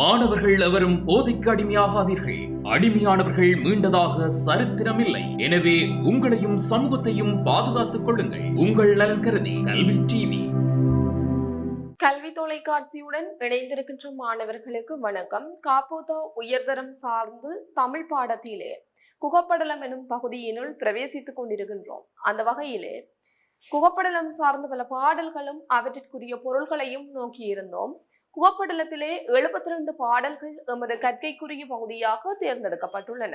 மாணவர்கள் எவரும் போதைக்கு அடிமையாகாதீர்கள். அடிமையானவர்கள் மீண்டதாக சரித்திரமில்லை. எனவே உங்களையும் சமூகத்தையும் பாதுகாத்துக் கொள்ளுங்கள். உங்கள் நலன் கருதி கல்வி டிவி. கல்வி தொலைக்காட்சியுடன் இணைந்திருக்கின்ற மாணவர்களுக்கு வணக்கம். காப்போதா உயர்தரம் சார்ந்து தமிழ் பாடத்திலே குகப்படலம் எனும் பகுதியினுள் பிரவேசித்துக் கொண்டிருக்கின்றோம். அந்த வகையிலே குகப்படலம் சார்ந்த பல பாடல்களும் அவற்றிற்குரிய பொருள்களையும் நோக்கியிருந்தோம். குகப்படலத்திலே எழுபத்தி ரெண்டு பாடல்கள் எமது கற்கைக்குரிய பகுதியாக தேர்ந்தெடுக்கப்பட்டுள்ளன.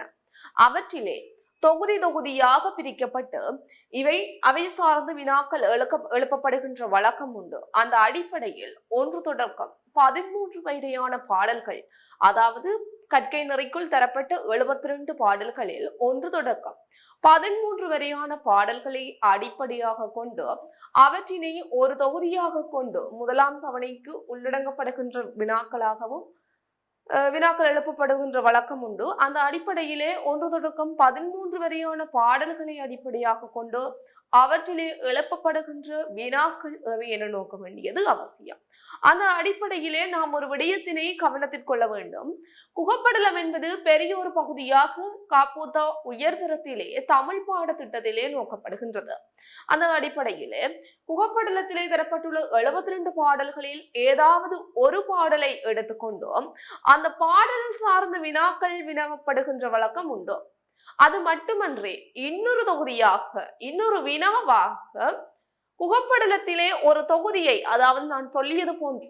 அவற்றிலே தொகுதி தொகுதியாக பிரிக்கப்பட்டு இவை அவை சார்ந்து வினாக்கள் எழுக்க எழுப்பப்படுகின்ற வழக்கம் உண்டு. அந்த அடிப்படையில் ஒன்று தொடக்கம். பதிமூன்று வரையான பாடல்கள் அதாவது கற்கை நிறைக்குள் தரப்பட்ட எழுபத்தி ரெண்டு பாடல்களில் ஒன்று தொடக்கம். பதிமூன்று வரையான பாடல்களை அடிப்படையாக கொண்டு அவற்றினை ஒரு தொகுதியாக கொண்டு முதலாம் தவணைக்கு உள்ளடங்கப்படுகின்ற வினாக்களாகவும் வினாக்கள் எழுப்பப்படுகின்ற வழக்கம் உண்டு. அந்த அடிப்படையிலே ஒன்று தொடக்கம் பதிமூன்று வரையான பாடல்களை அடிப்படையாக கொண்டு அவற்றிலே எழுப்பப்படுகின்ற வினாக்கள் எவை என நோக்க வேண்டியது அவசியம். அந்த அடிப்படையிலே நாம் ஒரு விடயத்தினை கவனத்தில் கொள்ள வேண்டும். குகப்படலம் என்பது பெரிய ஒரு பகுதியாக காப்போத்தா உயர்தரத்திலே தமிழ் பாடத்திட்டத்திலே நோக்கப்படுகின்றது. அந்த அடிப்படையிலே குகப்படலத்திலே தரப்பட்டுள்ள எழுபத்தி ரெண்டு பாடல்களில் ஏதாவது ஒரு பாடலை எடுத்துக்கொண்டோம். அந்த பாடல் சார்ந்த வினாக்கள் வினவப்படுகின்ற வழக்கம் உண்டு. அது மட்டுமன்றி இன்னொரு தொகுதியாக இன்னொரு வினாவாக புகப்படலத்திலே ஒரு தொகுதியை அதாவது நான் சொல்லியது போன்று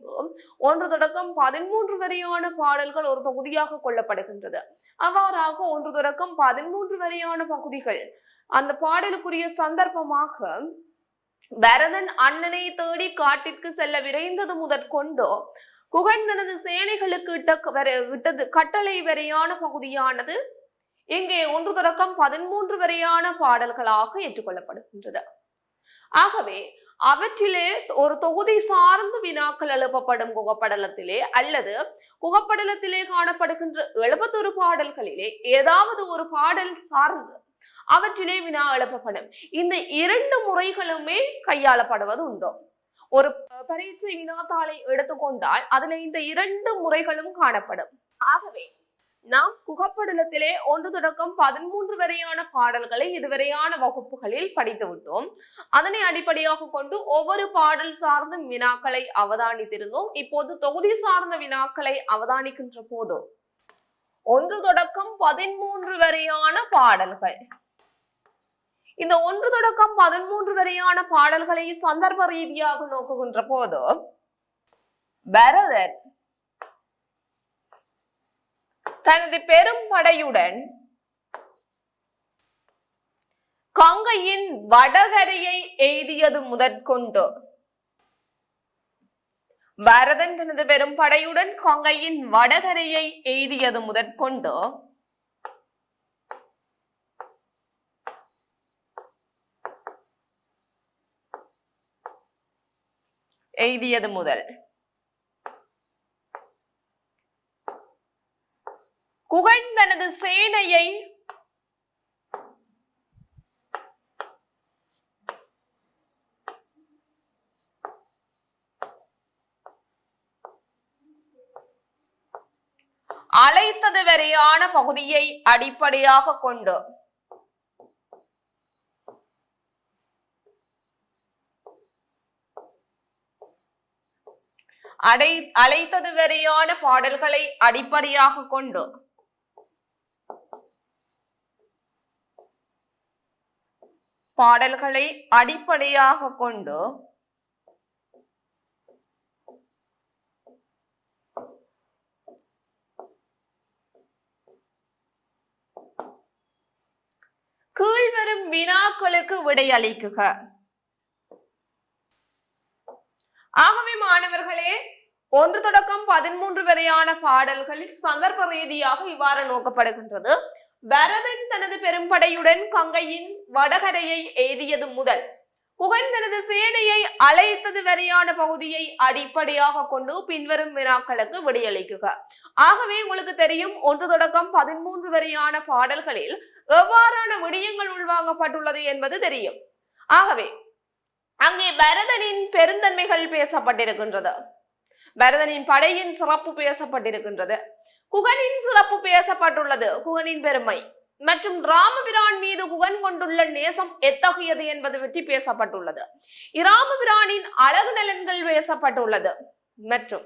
ஒன்று தொடக்கம் பதிமூன்று வரையான பாடல்கள் ஒரு தொகுதியாக கொள்ளப்படுகின்றது. அவ்வாறாக ஒன்று தொடக்கம் பதிமூன்று வரையான பகுதிகள் அந்த பாடலுக்குரிய சந்தர்ப்பமாக பரதன் அண்ணனை தேடி காட்டிற்கு செல்ல விரைந்தது முதற்கொண்டு குகன் தனது சேனைகளுக்கு இட்ட விட்டது கட்டளை வரையான பகுதியானது இங்கே ஒன்று தொடக்கம் பதிமூன்று வரையான பாடல்களாக ஏற்றுக்கொள்ளப்படுகின்றது. ஆகவே அவற்றிலே ஒரு தொகுதி சார்ந்து வினாக்கள் எழுப்பப்படும் குகப்படலத்திலே அல்லது குகப்படலத்திலே காணப்படுகின்ற எழுபத்தொரு பாடல்களிலே ஏதாவது ஒரு பாடல் சார்ந்து அவற்றிலே வினா எழுப்பப்படும். இந்த இரண்டு முறைகளுமே கையாளப்படுவது உண்டு. ஒரு பரீட்சை வினாத்தாளை எடுத்துக்கொண்டால் அதுல இந்த இரண்டு முறைகளும் காணப்படும். ஆகவே நாம் குகப்படலத்திலே ஒன்று தொடக்கம் பதிமூன்று வரையான பாடல்களை இதுவரையான வகுப்புகளில் படித்து விட்டோம். அதனை அடிப்படையாக கொண்டு ஒவ்வொரு பாடல் சார்ந்த வினாக்களை அவதானித்திருந்தோம். இப்போது தொகுதி சார்ந்த வினாக்களை அவதானிக்கின்ற போது ஒன்று தொடக்கம் பதிமூன்று வரையான பாடல்கள். இந்த ஒன்று தொடக்கம் பதிமூன்று வரையான பாடல்களை சந்தர்ப்ப ரீதியாக நோக்குகின்ற போது பரதன் தனது பெரும் படையுடன் கங்கையின் வடகரையை எய்தியது முதற்கொண்டு. பரதன் தனது பெரும் படையுடன் கங்கையின் வடகரையை எய்தியது முதற்கொண்டு. எய்தியது முதல். குகன் தனது சேனையை அழைத்தது வரையான பகுதியை அடிப்படையாக கொண்டு அடை அழைத்தது வரையான பாடல்களை அடிப்படையாக கொண்டு பாடல்களை அடிப்படையாக கொண்டு கீழ்வரும் வினாக்களுக்கு விடையளிக்குக ஆகவே மாணவர்களே ஒன்று தொடக்கம் பதிமூன்று வரையான பாடல்களில் சந்தர்ப்ப ரீதியாக இவ்வாறு நோக்கப்படுகின்றது. பரதன் தனது பெரும்படையுடன் கங்கையின் வடகரையை எய்தியது முதல். குகன் தனது சேனையை அழைத்தது வரையான பகுதியை அடிப்படையாக கொண்டு பின்வரும் வினாக்களுக்கு விடையளிக்குக. ஆகவே உங்களுக்கு தெரியும் ஒன்று தொடக்கம் பதிமூன்று வரையான பாடல்களில் எவ்வாறான விடயங்கள் உள்வாங்கப்பட்டுள்ளது என்பது தெரியும். ஆகவே அங்கே பரதனின் பெருந்தன்மைகள் பேசப்பட்டிருக்கின்றது. பரதனின் படையின் சிறப்பு பேசப்பட்டிருக்கின்றது. குகனின் சிறப்பு பேசப்பட்டுள்ளது. குகனின் பெருமை. மற்றும் ராமபிரான் மீது குகன் கொண்டுள்ள நேசம் எத்தகையது என்பது பற்றி பேசப்பட்டுள்ளது. இராமபிரானின் அழகு நலன்கள் பேசப்பட்டுள்ளது. மற்றும்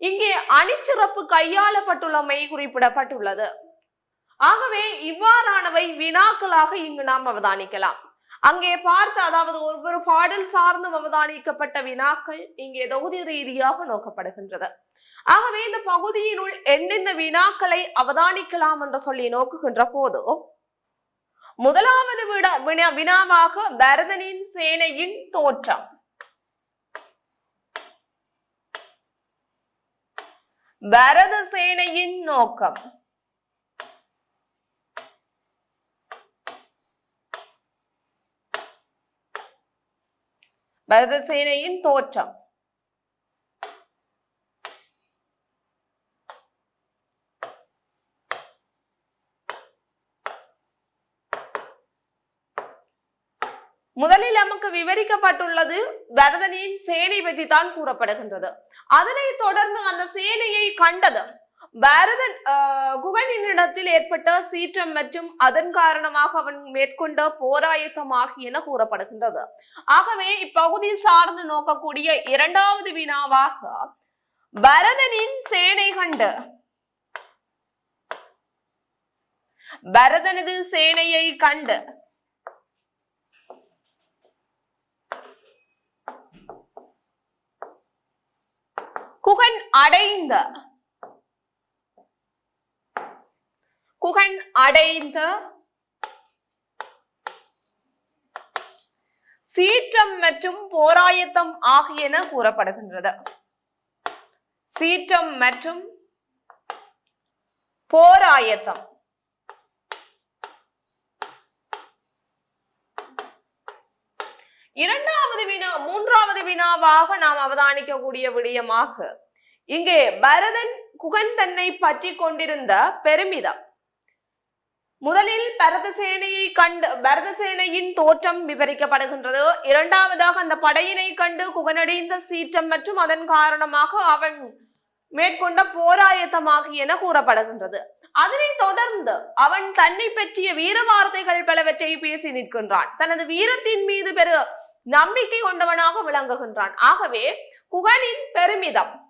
இங்கே அணிச்சிறப்பு கையாளப்பட்டுள்ளமை குறிப்பிடப்பட்டுள்ளது. ஆகவே இவ்வாறானவை வினாக்களாக இங்கு நாம் அவதானிக்கலாம். அங்கே பார்த்து அதாவது ஒவ்வொரு பாடல் சார்ந்து அவதானிக்கப்பட்ட வினாக்கள் இங்கே தொகுதி ரீதியாக நோக்கப்படுகின்றது. ஆகவே இந்த பகுதியினுள் என்னென்ன வினாக்களை அவதானிக்கலாம் என்று சொல்லி நோக்குகின்ற போது முதலாவது விட வினா- வினாவாக பரதனின் சேனையின் தோற்றம். பரத சேனையின் நோக்கம். பரத சேனையின் தோற்றம். முதலில் நமக்கு விவரிக்கப்பட்டுள்ளது பரதனின் சேனை பற்றி தான் கூறப்படுகின்றது. அதனை தொடர்ந்து அந்த சேனையை கண்டது பரதன் ஆஹ், குகனினிடத்தில் ஏற்பட்ட சீற்றம் மற்றும் அதன் காரணமாக அவன் மேற்கொண்ட போராயத்தம் ஆகியன கூறப்படுகின்றது. ஆகவே இப்பகுதி சார்ந்து நோக்கக்கூடிய இரண்டாவது வினாவாக பரதனின் சேனை கண்டு பரதனது சேனையை கண்டு குகன் அடைந்த குகன் அடைந்த சீற்றம் மற்றும் போராயத்தம் ஆகியன கூறப்படுகின்றது. சீற்றம் மற்றும் போராயத்தம். இரண்டாவது வினா மூன்றாவது வினாவாக நாம் அவதானிக்கக்கூடிய விடயமாக. இங்கே பரதன் குகன் தன்னை பற்றி கொண்டிருந்த பெருமிதம். முதலில் பரதசேனையை கண்டு பரதசேனையின் தோற்றம் விவரிக்கப்படுகின்றது. இரண்டாவதாக அந்த படையினை கண்டு குகனடைந்த சீற்றம் மற்றும் அதன் காரணமாக அவன் மேற்கொண்ட போராயத்தமாகியன கூறப்படுகின்றது. அதனை தொடர்ந்து அவன் தன்னை பற்றிய வீர வார்த்தைகள் பலவற்றை பேசி நிற்கின்றான். தனது வீரத்தின் மீது பெரு நம்பிக்கை கொண்டவனாக விளங்குகின்றான். ஆகவே குகனின் பெருமிதம்.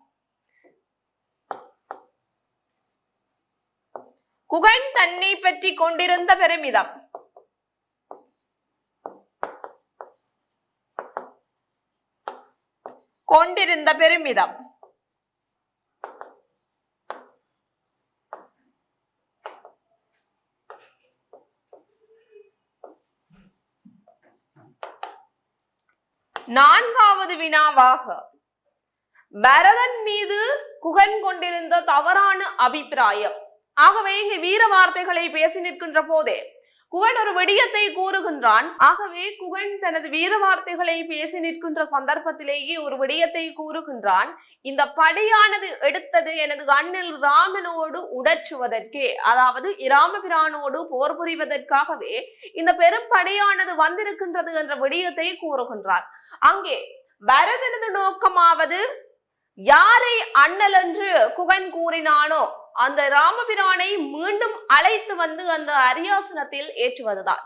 குகன் தன்னை பற்றி கொண்டிருந்த பெருமிதம். கொண்டிருந்த பெருமிதம். நான்காவது வினாவாக பரதன் மீது குகன் கொண்டிருந்த தவறான அபிப்பிராயம். ஆகவே இங்கு வீர வார்த்தைகளை பேசி நிற்கின்ற போதே குகன் ஒரு விடயத்தை கூறுகின்றான். ஆகவே குகன் தனது வீர வார்த்தைகளை பேசி நிற்கின்ற சந்தர்ப்பத்திலேயே ஒரு விடயத்தை கூறுகின்றான். இந்த படையானது எடுத்தது எனது கண்ணில் ராமனோடு உடற்றுவதற்கே அதாவது இராமபிரானோடு போர் புரிவதற்காகவே இந்த பெரும் படையானது வந்திருக்கின்றது என்ற விடயத்தை கூறுகின்றார். அங்கே பரதனது நோக்கமாவது யாரை அண்ணல் என்று குகன் கூறினானோ அந்த ராமபிரானை மீண்டும் அழைத்து வந்து அந்த அரியாசனத்தில் ஏற்றுவதுதான்.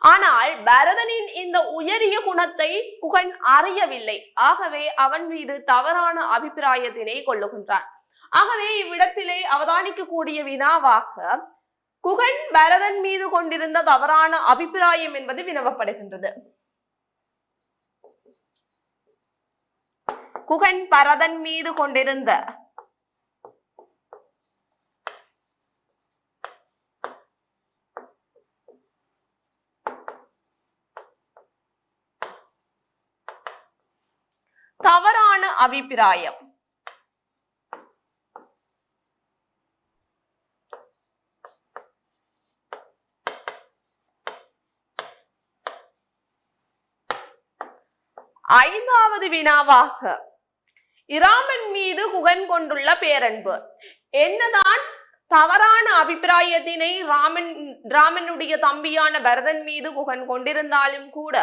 ஆனால் பரதனின் இந்த உயரிய குணத்தை குகன் அறியவில்லை. ஆகவே அவன் மீது தவறான அபிப்பிராயத்தினை கொள்ளுகின்றான். ஆகவே இவ்விடத்திலே அவதானிக்கக்கூடிய வினாவாக குகன் பரதன் மீது கொண்டிருந்த தவறான அபிப்பிராயம் என்பது வினவப்படுகின்றது. குகன் பரதன் மீது கொண்டிருந்த தவறான அபிப்பிராயம் ஐந்தாவது வினாவாக இராமன் மீது குகன் கொண்டுள்ள பேரன்பு என்னதான் தவறான அபிப்பிராயத்தினை ராமன் ராமனுடைய தம்பியான பரதன் மீது குகன் கொண்டிருந்தாலும் கூட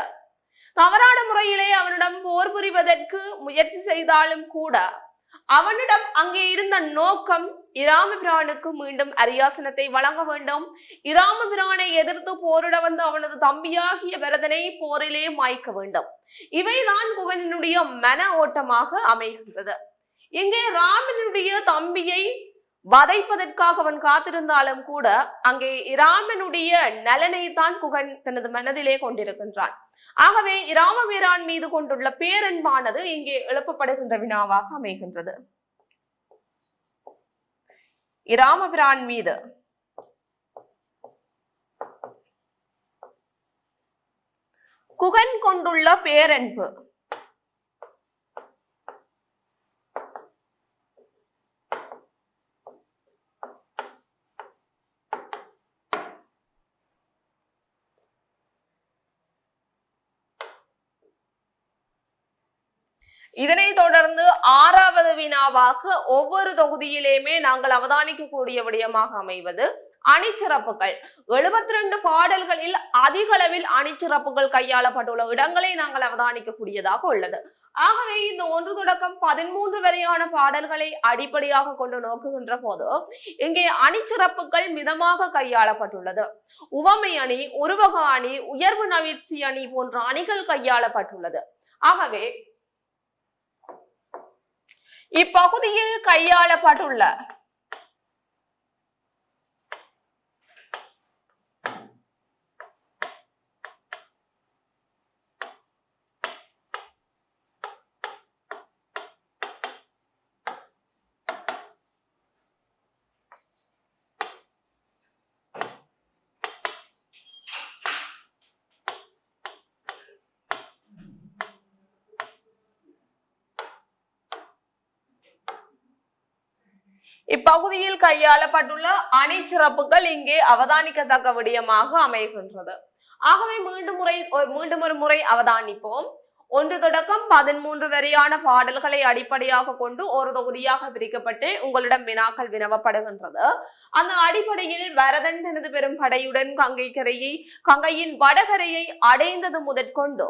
தவறான முறையிலே அவனிடம் போர் புரிவதற்கு முயற்சி செய்தாலும் கூட அவனிடம் அங்கே இருந்த நோக்கம் இராமபிரானுக்கு மீண்டும் அரியாசனத்தை வழங்க வேண்டும். இராமபிரானை எதிர்த்து போரிட வந்த அவனது தம்பியாகிய பரதனை போரிலே மாய்க்க வேண்டும். இவைதான் குகனினுடைய மன ஓட்டமாக அமைகின்றது. இங்கே ராமனுடைய தம்பியை வதைப்பதற்காக அவன் காத்திருந்தாலும் கூட அங்கே இராமனுடைய நலனை தான் குகன் தனது மனதிலே கொண்டிருக்கின்றான். ஆகவே ராமவீரான் மீது கொண்டுள்ள பேரன்பானது இங்கே எழுப்பப்படுகின்ற வினாவாக அமைகின்றது. இராமபிரான் மீது குகன் கொண்டுள்ள பேரன்பு. இதனை தொடர்ந்து ஆறாவது வினாவாக ஒவ்வொரு தொகுதியிலேயுமே நாங்கள் அவதானிக்கக்கூடிய விடயமாக அமைவது அணிச்சிறப்புகள். எழுபத்தி ரெண்டு பாடல்களில் அதிக அளவில் அணிச்சிறப்புகள் கையாளப்பட்டுள்ள இடங்களை நாங்கள் அவதானிக்கக்கூடியதாக உள்ளது. ஆகவே இந்த ஒன்று தொடக்கம் பதிமூன்று வரையான பாடல்களை அடிப்படையாக கொண்டு நோக்குகின்ற போது இங்கே அணிச்சிறப்புகள் மிதமாக கையாளப்பட்டுள்ளது. உவமை அணி உருவக அணி உயர்வு நவீர்ச்சி அணி போன்ற அணிகள் கையாளப்பட்டுள்ளது. ஆகவே இப்பகுதியில் கையாளப்பட்டுள்ள பகுதியில் கையாளப்பட்டுள்ள அணிச்சிறப்புகள் இங்கே அவதானிக்கத்தக்க விடயமாக அமைகின்றது. ஆகவே மீண்டும் முறை ஒரு- மீண்டும் ஒரு முறை அவதானிப்போம். ஒன்று தொடக்கம் பதிமூன்று வரையான பாடல்களை அடிப்படையாக கொண்டு ஒரு தொகுதியாக பிரிக்கப்பட்டு உங்களிடம் வினாக்கள் வினவப்படுகின்றது. அந்த அடிப்படையில் வரதன் தனது பெரும் படையுடன் கங்கை கரையை கங்கையின் வடகரையை அடைந்தது முதற்கொண்டு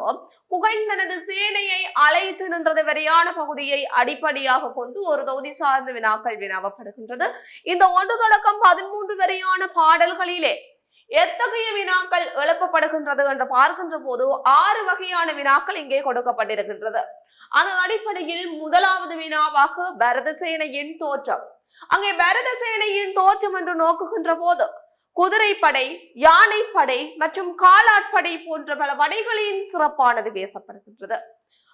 புகழ் தனது சேனையை அழைத்து நின்றது வரையான பகுதியை அடிப்படையாக கொண்டு ஒரு தொகுதி சார்ந்த வினாக்கள் வினவப்படுகின்றது. இந்த ஒன்று தொடக்கம் பதிமூன்று வரையான பாடல்களிலே எத்தகைய வினாக்கள் எழுப்பப்படுகின்றது என்று பார்க்கின்ற போது ஆறு வகையான வினாக்கள் இங்கே கொடுக்கப்பட்டிருக்கின்றது. அந்த அடிப்படையில் முதலாவது வினாவாக பரதசேனையின் தோற்றம். அங்கே பரதசேனையின் தோற்றம் என்று நோக்குகின்ற போது குதிரைப்படை யானைப்படை மற்றும் காலாட்படை போன்ற பல படைகளின் சிறப்பானது பேசப்படுகின்றது.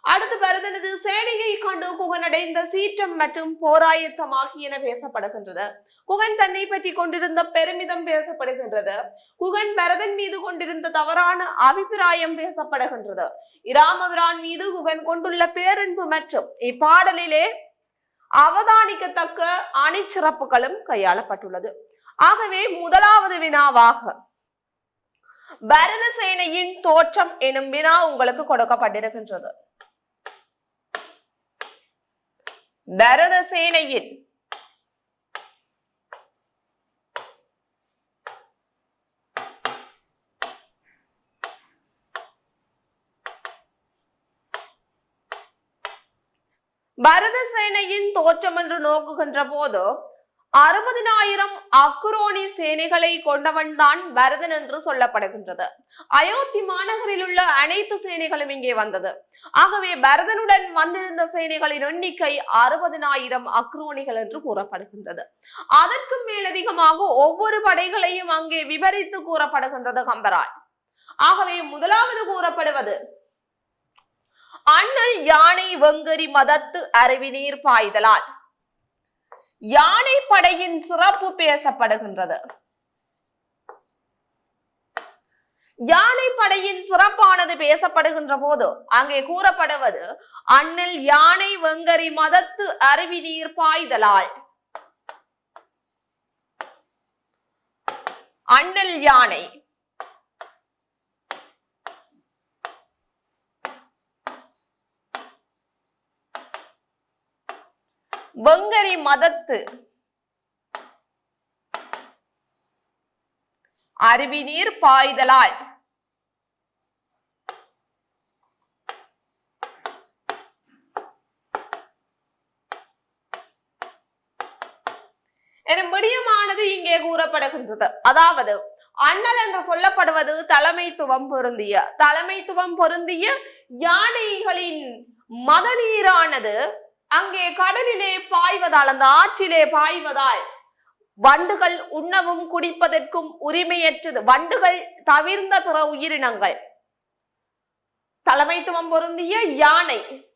அடுத்து பரதனது சேனையை கண்டு குகனடைந்த சீற்றம் மற்றும் போராயத்தம் ஆகியன பேசப்படுகின்றது. குகன் தன்னை பற்றி கொண்டிருந்த பெருமிதம் பேசப்படுகின்றது. குகன் பரதன் மீது கொண்டிருந்த தவறான அபிப்பிராயம் பேசப்படுகின்றது. இராமபிரான் மீது குகன் கொண்டுள்ள பேரன்பு மற்றும் இப்பாடலிலே அவதானிக்கத்தக்க அணிச்சிறப்புகளும் கையாளப்பட்டுள்ளது. ஆகவே முதலாவது வினாவாக பரத சேனையின் தோற்றம் எனும் வினா உங்களுக்கு கொடுக்கப்பட்டிருக்கின்றது. பரத சேனையின் பரத சேனையின் தோற்றம் என்று நோக்குகின்ற போது அறுபதினாயிரம் அக்குரோனி சேனைகளை கொண்டவன் தான் பரதன் என்று சொல்லப்படுகின்றது. அயோத்தி மாநகரில் உள்ள அனைத்து சேனைகளும் இங்கே வந்தது. ஆகவே பரதனுடன் வந்திருந்த சேனைகளின் எண்ணிக்கை அறுபதினாயிரம் அக்ரோனிகள் என்று கூறப்படுகின்றது. அதற்கும் மேலதிகமாக ஒவ்வொரு படைகளையும் அங்கே விவரித்து கூறப்படுகின்றது கம்பரால் ஆகவே முதலாவது கூறப்படுவது அண்ணல் யானை வெங்கரி மதத்து அருவி நீர் பாய்தலால். யானை படையின் சிறப்பு பேசப்படுகின்றது. யானை படையின் சிறப்பானது பேசப்படுகின்ற போது அங்கே கூறப்படுவது அண்ணல் யானை வெங்கரி மதத்து அருவி நீர் பாய்தலால். அண்ணல் யானை வெங்கரி மதத்து. அருவி நீர் பாய்தலாய். என விடயமானது இங்கே கூறப்படுகின்றது. அதாவது அண்ணல் என்று சொல்லப்படுவது தலைமைத்துவம் பொருந்திய தலைமைத்துவம் பொருந்திய யானைகளின் மதநீரானது அங்கே கடலிலே பாய்வதால் அந்த ஆற்றிலே பாய்வதால் வண்டுகள் உண்ணவும் குடிப்பதற்கும் உரிமையற்றது. வண்டுகள் தவிர்ந்த பிற உயிரினங்கள். தலைமைத்துவம் பொருந்திய யானை.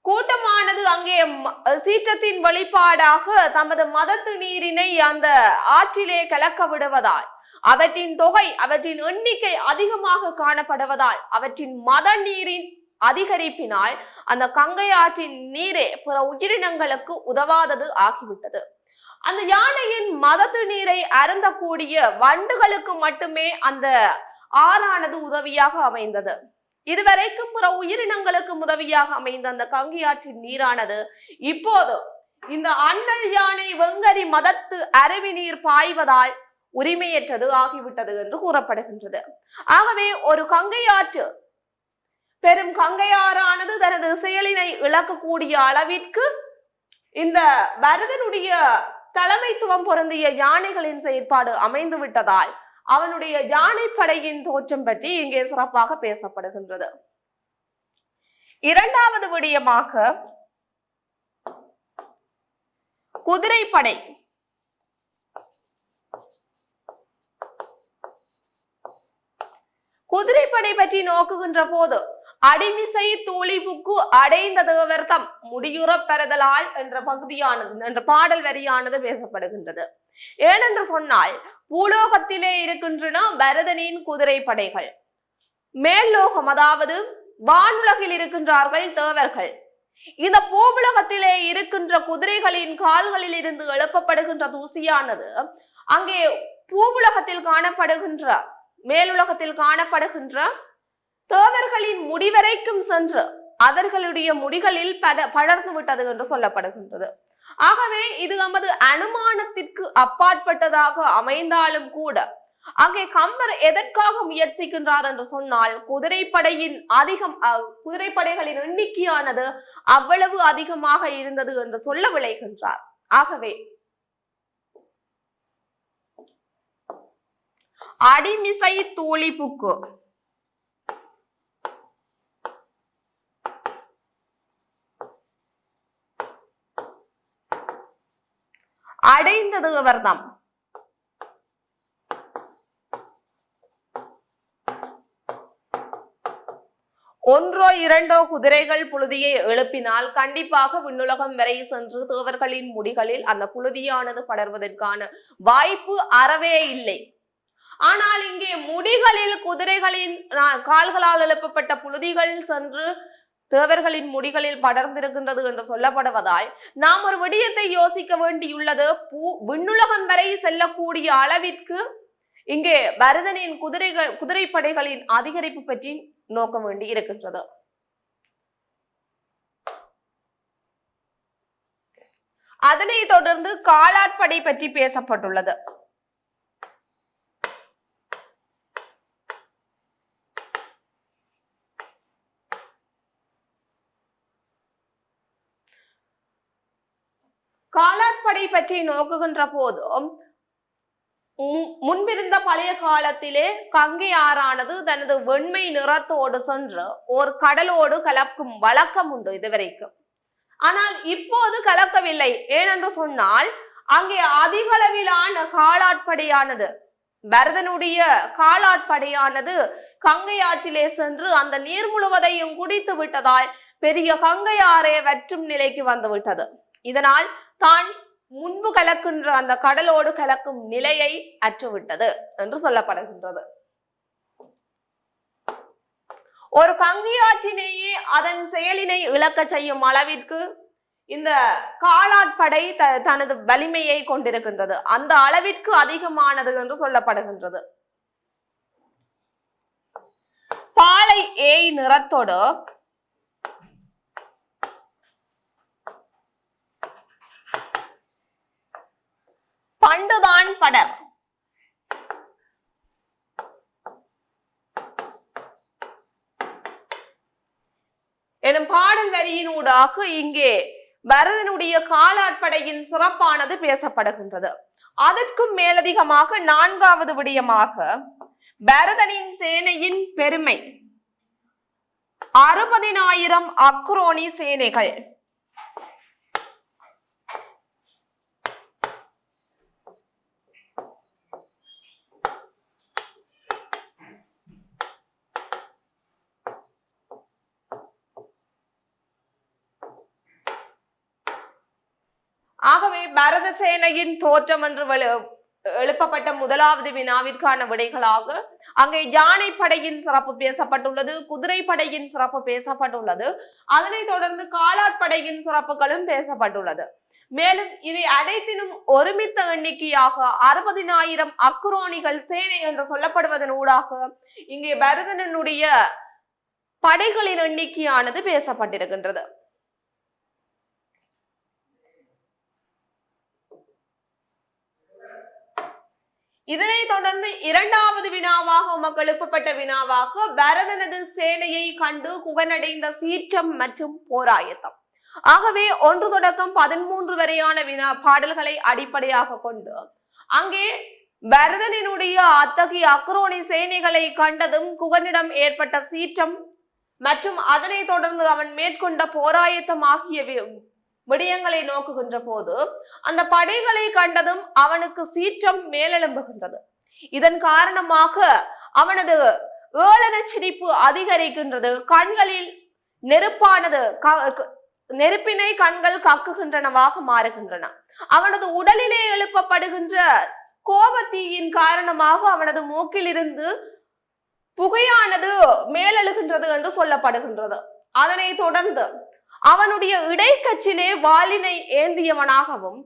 கூட்டமானது அங்கே ம- சீற்றத்தின் வெளிப்பாடாக தமது மதத்து நீரினை அந்த ஆற்றிலே கலக்க விடுவதால் அவற்றின் தொகை அவற்றின் எண்ணிக்கை அதிகமாக காணப்படுவதால் அவற்றின் மத நீரின் அதிகரிப்பினால் அந்த கங்கை ஆற்றின் நீரே பிற உயிரினங்களுக்கு உதவாதது ஆகிவிட்டது. அந்த யானையின் மதத்து நீரை அருந்தக்கூடிய வண்டுகளுக்கு மட்டுமே அந்த ஆறானது உதவியாக அமைந்தது. இதுவரைக்கும் பிற உயிரினங்களுக்கு உதவியாக அமைந்த அந்த கங்கை ஆற்றின் நீரானது இப்போது இந்த அண்ணல் யானை வெங்கரி மதத்து அருவி நீர் பாய்வதால் உரிமையற்றது ஆகிவிட்டது என்று கூறப்படுகின்றது. ஆகவே ஒரு கங்கை ஆற்று பெரும் கங்கையாறானது தனது செயலினை விளக்கக்கூடிய அளவிற்கு இந்த பரதனுடைய தலைமைத்துவம் பொருந்திய யானைகளின் செயற்பாடு அமைந்து விட்டதால் அவனுடைய யானை படையின் தோற்றம் பற்றி இங்கே சிறப்பாக பேசப்படுகின்றது. இரண்டாவது விடயமாக குதிரைப்படை. குதிரைப்படை பற்றி நோக்குகின்ற போது அடிமிசை தூளிபுக்கு அடைந்த தேவர்த்தம் முடியுறப் பெறுதலால் என்ற பகுதியானது என்ற பாடல் வரியானது பேசப்படுகின்றது. ஏனென்று சொன்னால் பூலோகத்திலே இருக்கின்றன பரதனின் குதிரைப்படைகள் மேல்லோகம் அதாவது வானுலகில் இருக்கின்றார்கள் தேவர்கள். இந்த பூவுலகத்திலே இருக்கின்ற குதிரைகளின் கால்களில் இருந்து எழுப்பப்படுகின்ற தூசியானது அங்கே பூவுலகத்தில் காணப்படுகின்ற மேலுலகத்தில் காணப்படுகின்ற தேவர்களின் முடிவரைக்கும் சென்று அவர்களுடைய முடிகளில் பட படர்ந்து விட்டது என்று சொல்லப்படுகின்றது. ஆகவே இது நமது அனுமானத்திற்கு அப்பாற்பட்டதாக அமைந்தாலும் கூட அங்கே கம்பர் எதற்காக முயற்சிக்கின்றார் என்று சொன்னால் குதிரைப்படையின் அதிகம் அஹ், குதிரைப்படைகளின் எண்ணிக்கையானது அவ்வளவு அதிகமாக இருந்தது என்று சொல்ல விளைகின்றார். ஆகவே அடிமிசை தூளிப்புக்கு அடைந்தது அவர்தாம் ஒன்றோ இரண்டோ குதிரைகள் புழுதியை எழுப்பினால் கண்டிப்பாக விண்ணுலகம் வரை சென்று தேவர்களின் முடிகளில் அந்த புழுதியானது படர்வதற்கான வாய்ப்பு அறவே இல்லை. ஆனால் இங்கே முடிகளில் குதிரைகளின் ஆஹ், கால்களால் எழுப்பப்பட்ட புழுதிகள் சென்று தேவர்களின் முடிகளில் படர்ந்திருக்கின்றது என்று சொல்லப்படுவதால் நாம் ஒரு விடயத்தை யோசிக்க வேண்டியுள்ளது. பூ விண்ணுலகம் வரை செல்லக்கூடிய அளவிற்கு இங்கே பரதனின் குதிரைகள் குதிரைப்படைகளின் அதிகரிப்பு பற்றி நோக்க வேண்டி இருக்கின்றது. அதனைத் தொடர்ந்து காலாட்படை பற்றி பேசப்பட்டுள்ளது. காலாட்படை பற்றி நோக்குகின்ற போதும் முன்பிருந்த பழைய காலத்திலே கங்கை ஆறானது தனது வெண்மை நிறத்தோடு சென்று ஒரு கடலோடு கலக்கும் வழக்கம் உண்டு இதுவரைக்கும். ஆனால் இப்போது கலக்கவில்லை. ஏனென்று சொன்னால் அங்கே அதிகளவிலான காலாட்படையானது பரதனுடைய காலாட்படையானது கங்கை ஆற்றிலே சென்று அந்த நீர் முழுவதையும் குடித்து விட்டதால் பெரிய கங்கை ஆறே வற்றும் நிலைக்கு வந்து விட்டது இதனால் தான் முன்பு கலக்கின்ற அந்த கடலோடு கலக்கும் நிலையை அற்றுவிட்டது என்று சொல்லப்படுகின்றது. ஒரு கங்கியாற்றினையே அதன் செயலினை இழக்க செய்யும் அளவிற்கு இந்த காலாட்படை த தனது வலிமையை கொண்டிருக்கின்றது. அந்த அளவிற்கு அதிகமானது என்று சொல்லப்படுகின்றது. பாலை ஏய் நிறத்தோடு பண்டுதான் படர். எனும் பாடல் வரியினூடாக இங்கே பரதனுடைய காலாட்படையின் சிறப்பானது பேசப்படுகின்றது. அதற்கும் மேலதிகமாக நான்காவது விடயமாக பரதனின் சேனையின் பெருமை. அறுபதினாயிரம் அக்ரோனி சேனைகள் ஆகவே பரத சேனையின் தோற்றம் என்று எழுப்பப்பட்ட முதலாவது வினாவிற்கான விடைகளாக அங்கே யானை படையின் சிறப்பு பேசப்பட்டுள்ளது குதிரை படையின் சிறப்பு பேசப்பட்டுள்ளது அதனைத் தொடர்ந்து காலாட்படையின் சிறப்புகளும் பேசப்பட்டுள்ளது. மேலும் இவை அனைத்திலும் ஒருமித்த எண்ணிக்கையாக அறுபதினாயிரம் அக்ரோணிகள் சேனை என்று சொல்லப்படுவதன் ஊடாக இங்கே பரதனனுடைய படைகளின் எண்ணிக்கையானது பேசப்பட்டிருக்கின்றது. இதனைத் தொடர்ந்து இரண்டாவது வினாவாக உமக்கு எழுப்பப்பட்ட வினாவாக பரதனது சேனையை கண்டு குகனடைந்த சீற்றம் மற்றும் போராயத்தம். ஆகவே ஒன்று தொடக்கம் பதிமூன்று வரையான வினா பாடல்களை அடிப்படையாக கொண்டு அங்கே பரதனினுடைய அத்தகைய அக்ரோனி சேனைகளை கண்டதும் குகனிடம் ஏற்பட்ட சீற்றம் மற்றும் அதனைத் தொடர்ந்து அவன் மேற்கொண்ட போராயத்தம் ஆகியவை விடயங்களை நோக்குகின்ற போது அந்த படைகளை கண்டதும் அவனுக்கு சீற்றம் மேலெழும்புகின்றது. இதன் காரணமாக அவனது ஏளன சிரிப்பு அதிகரிக்கின்றது. கண்களில் நெருப்பானது க- நெருப்பினை கண்கள் கக்குகின்றனவாக மாறுகின்றன. அவனது உடலிலே எழுப்பப்படுகின்ற கோபத்தீயின் காரணமாக அவனது மூக்கிலிருந்து புகையானது மேலெழுகின்றது என்று சொல்லப்படுகின்றது. அதனைத் தொடர்ந்து அவனுடைய இடைக்கச்சிலே வாளினை ஏந்தியவனாகவும்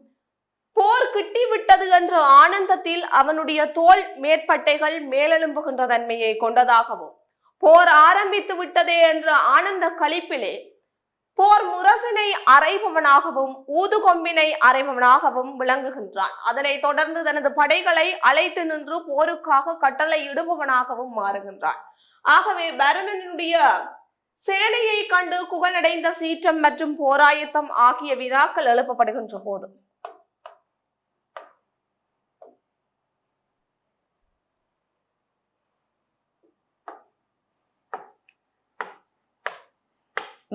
போர் கிட்டி விட்டது என்ற ஆனந்தத்தில் அவனுடைய தோல் மேற்பட்டைகள் மேலெழும்புகின்ற தன்மையை கொண்டதாகவும் போர் ஆரம்பித்து விட்டதே என்ற ஆனந்த கழிப்பிலே போர் முரசினை அறைபவனாகவும் ஊதுகொம்பினை அறைபவனாகவும் விளங்குகின்றான். அதனைத் தொடர்ந்து தனது படைகளை அழைத்து நின்று போருக்காக கட்டளை இடுபவனாகவும் மாறுகின்றான். ஆகவே பரதனுடைய சேனையை கண்டு குகனடைந்த சீற்றம் மற்றும் போராயத்தம் ஆகிய வினாக்கள் எழுப்பப்படுகின்ற போது.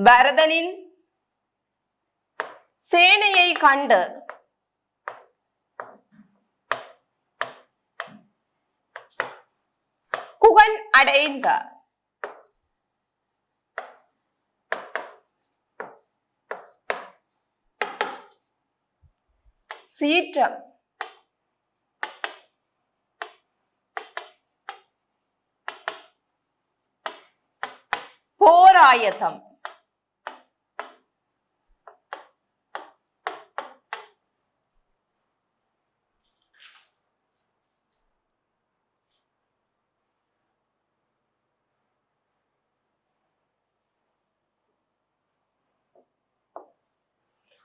பரதனின் சேனையை கண்டு குகன் அடைந்த சீற்றம். போராயத்தம்.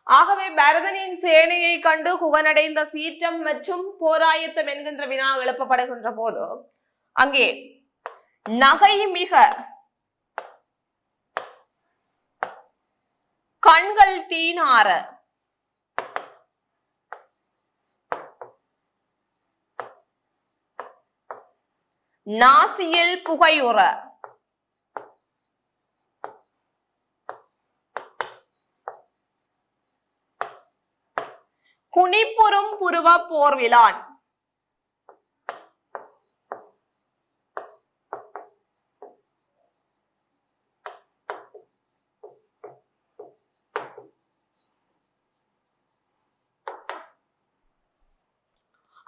ஆகவே பரதனின் சேனையை கண்டு குவனடைந்த சீற்றம் மற்றும் போராயத்தம் என்கின்ற வினா எழுப்பப்படுகின்ற போது அங்கே நகை மிக கண்கள் தீனார நாசியில் புகையுற குனிப்புறும் புருவ போர்விலான்.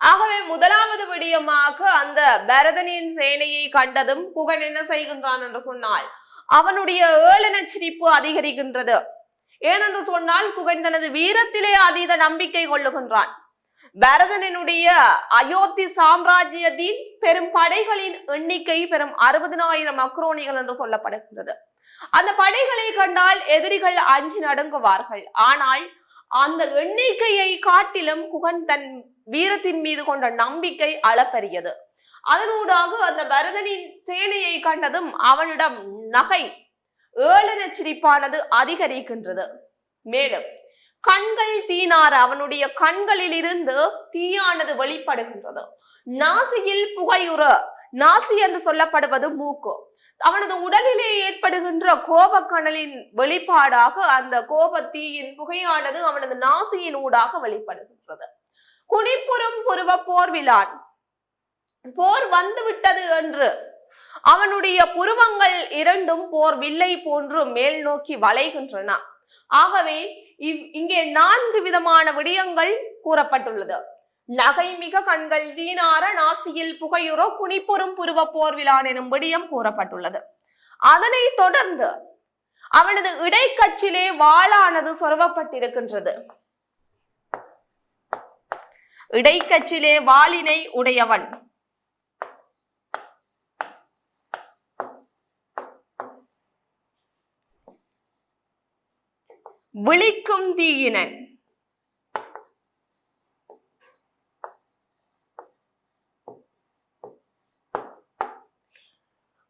ஆகவே முதலாவது விடயமாக அந்த பரதனின் சேனையை கண்டதும் குகன் என்ன செய்கின்றான் என்று சொன்னால் அவனுடைய ஏளன சிரிப்பு அதிகரிக்கின்றது. ஏனென்று சொன்னால் குகன் தனது வீரத்திலே அதீத நம்பிக்கை கொள்ளுகின்றான். பரதனினுடைய அயோத்தி சாம்ராஜ்யத்தின் பெரும் படைகளின் எண்ணிக்கை பெரும் அறுபதினாயிரம் அக்ரோனிகள் என்று சொல்லப்படுகிறது அந்த படைகளை கண்டால் எதிரிகள் அஞ்சு நடுங்குவார்கள். ஆனால் அந்த எண்ணிக்கையை காட்டிலும் குகன் தன் வீரத்தின் மீது கொண்ட நம்பிக்கை அளப்பரியது. அதனூடாக அந்த பரதனின் சேனையை கண்டதும் அவனிடம் நகை ஏளன சிரிப்பானது அதிகரிக்கின்றது. மேலும் கண்கள் தீனார் அவனுடைய கண்களில் இருந்து தீயானது வெளிப்படுகின்றது. நாசியில் புகையுற நாசி என்று சொல்லப்படுவது மூக்கு. அவனது உடலிலே ஏற்படுகின்ற கோபக்கணலின் வெளிப்பாடாக அந்த கோபத்தீயின் புகையானது அவனது நாசியின் ஊடாக வெளிப்படுகின்றது. குனிப்புறம் புருவ போர்விலான் போர் வந்துவிட்டது என்று அவனுடைய புருவங்கள் இரண்டும் போர் வில்லை போன்று மேல் நோக்கி வளைகின்றன. ஆகவே இங்கே நான்கு விதமான விடயங்கள் கூறப்பட்டுள்ளது. நகை மிக கண்கள் தீனார நாசியில் புகையுறோ குனிப்பொரும் புருவ போர்விலான் எனும் விடயம் கூறப்பட்டுள்ளது. அதனை தொடர்ந்து அவனது இடைக்கச்சிலே வாளானது சொருவப்பட்டிருக்கின்றது. இடைக்கச்சிலே வாளினை உடையவன். விழிக்கும் தீயினன்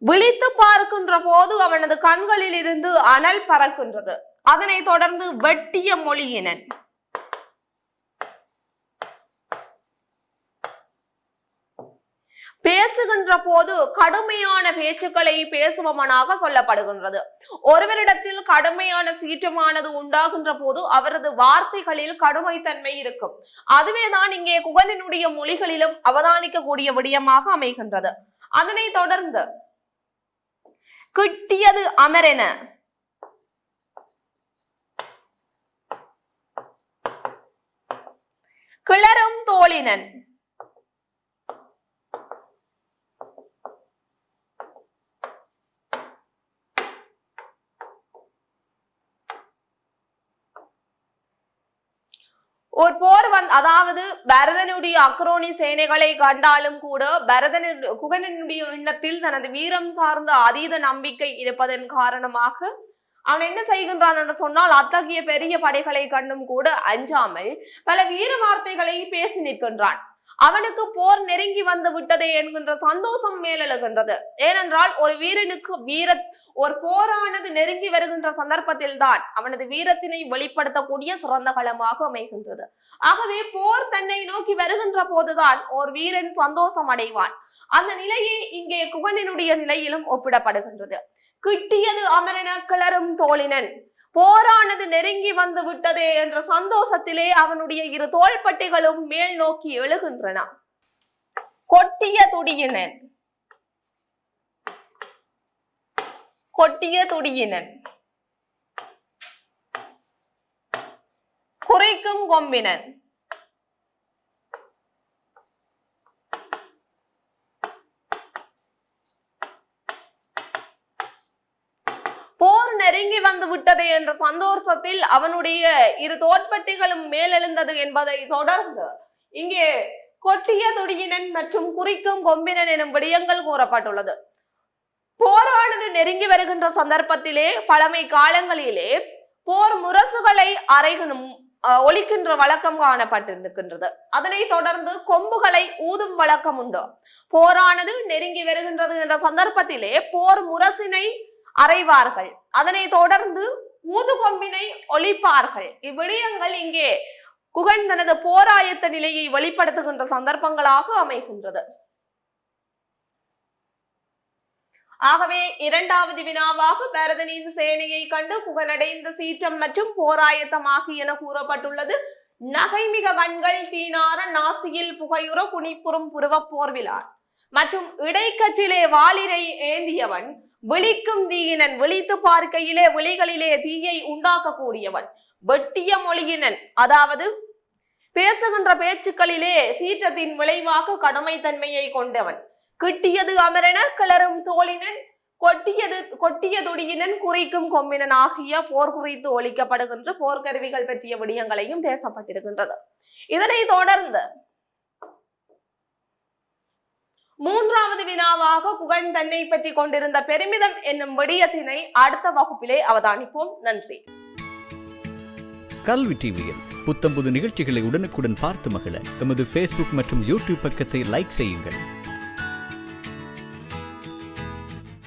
விழித்து பார்க்கின்ற போது அவனது கண்களில் இருந்து அனல் பறக்கின்றது. அதனைத் தொடர்ந்து வெட்டிய மொழியினன். பேசுகின்ற போது கடுமையான பேச்சுக்களை பேசுபவனாக சொல்லப்படுகின்றது. ஒருவரிடத்தில் கடுமையான சீற்றமானது உண்டாகின்ற போது அவரது வார்த்தைகளில் கடுமைத்தன்மை இருக்கும். அதுவேதான் இங்கே குகனினுடைய மொழிகளிலும் அவதானிக்கக்கூடிய விடயமாக அமைகின்றது. அதனை தொடர்ந்து கிட்டியது அமரென. கிளறும் தோழினன். ஒரு போர் வந் அதாவது பரதனுடைய அக்ரோனி சேனைகளை கண்டாலும் கூட பரதனு குகனனுடைய எண்ணத்தில் தனது வீரம் சார்ந்த அதீத நம்பிக்கை இருப்பதன் காரணமாக அவன் என்ன செய்கின்றான் என்று சொன்னால் அத்தகைய பெரிய படைகளை கண்டும் கூட அஞ்சாமல் பல வீர வார்த்தைகளை பேசி நிற்கின்றான். அவனுக்கு போர் நெருங்கி வந்து விட்டதே என்கின்ற சந்தோஷம் மேலெழுகின்றது. ஏனென்றால் ஒரு வீரனுக்கு வீர ஒரு போரானது நெருங்கி வருகின்ற சந்தர்ப்பத்தில் தான் அவனது வீரத்தினை வெளிப்படுத்தக்கூடிய சிறந்த களமாக அமைகின்றது. ஆகவே போர் தன்னை நோக்கி வருகின்ற போதுதான் ஒரு வீரன் சந்தோஷம் அடைவான். அந்த நிலையே இங்கே குகனினுடைய நிலையிலும் ஒப்பிடப்படுகின்றது. கிட்டியது அமரன கிளறும் தோழினன். போரானது நெருங்கி வந்து விட்டதே என்ற சந்தோஷத்திலே அவனுடைய இரு தோள்பட்டைகளும் மேல் நோக்கி எழுகின்றன. கொட்டிய துடியினன். கொட்டிய துடியினன். குறைக்கும் கொம்பினன் போர் நெருங்கி வந்து விட்டது என்ற சந்தோஷத்தில் அவனுடைய இரு தோற்பட்டிகளும் மேலெழுந்தது என்பதை தொடர்ந்து இங்கே கொட்டிய துடியினன் மற்றும் குறிக்கும் கொம்பினன் எனும் விடயங்கள் கூறப்பட்டுள்ளது. போரானது நெருங்கி வருகின்ற சந்தர்ப்பத்திலே பழமை காலங்களிலே போர் முரசுகளை அறைகணும் ஒழிக்கின்ற ஒலிக்கின்ற வழக்கம் காணப்பட்டிருக்கின்றது. அதனை தொடர்ந்து கொம்புகளை ஊதும் வழக்கம் உண்டு போரானது நெருங்கி வருகின்றது என்ற சந்தர்ப்பத்திலே போர் முரசினை அறைவார்கள். அதனை தொடர்ந்து ஊதுகொம்பினை ஒழிப்பார்கள். இவ்விடயங்கள் இங்கே குகன் தனது போராயத்த நிலையை வெளிப்படுத்துகின்ற சந்தர்ப்பங்களாக அமைகின்றது. ஆகவே இரண்டாவது வினாவாக பரதனின் சேனையை கண்டு புகனடைந்த சீற்றம் மற்றும் போராயத்தம் ஆகியன கூறப்பட்டுள்ளது. நகைமிக கண்கள் தீனார நாசியில் புகையுற குனிப்புறும் புருவப் போர்விலான். மற்றும் இடைக்கச்சிலே வாளினை ஏந்தியவன் விழிக்கும் தீயினன் விழித்து பார்க்கையிலே விழிகளிலே தீயை உண்டாக்கக்கூடியவன். வெட்டிய மொழியினன் அதாவது பேசுகின்ற பேச்சுக்களிலே சீற்றத்தின் விளைவாக கடமைத்தன்மையை கொண்டவன். கிட்டியது அமரன கிளறும் தோழினன் கொட்டியது கொட்டிய துடியினன் குறிக்கும் கொம்பினன் ஆகிய போர் குறித்து ஒழிக்கப்படுகின்ற போர்க்கருவிகள் பற்றிய விடயங்களையும் பேசப்பட்டிருக்கின்றது. இதனை தொடர்ந்து மூன்றாவது வினாவாக புகழ் தன்னை பற்றி கொண்டிருந்த பெருமிதம் என்னும் விடயத்தினை அடுத்த வகுப்பிலே அவதானிப்போம். நன்றி. கல்வி டிவியில் புத்தம்புது நிகழ்ச்சிகளை உடனுக்குடன் பார்த்து மகிழ எமது ஃபேஸ்புக் மற்றும் யூடியூப் பக்கத்தை லைக் செய்யுங்கள்.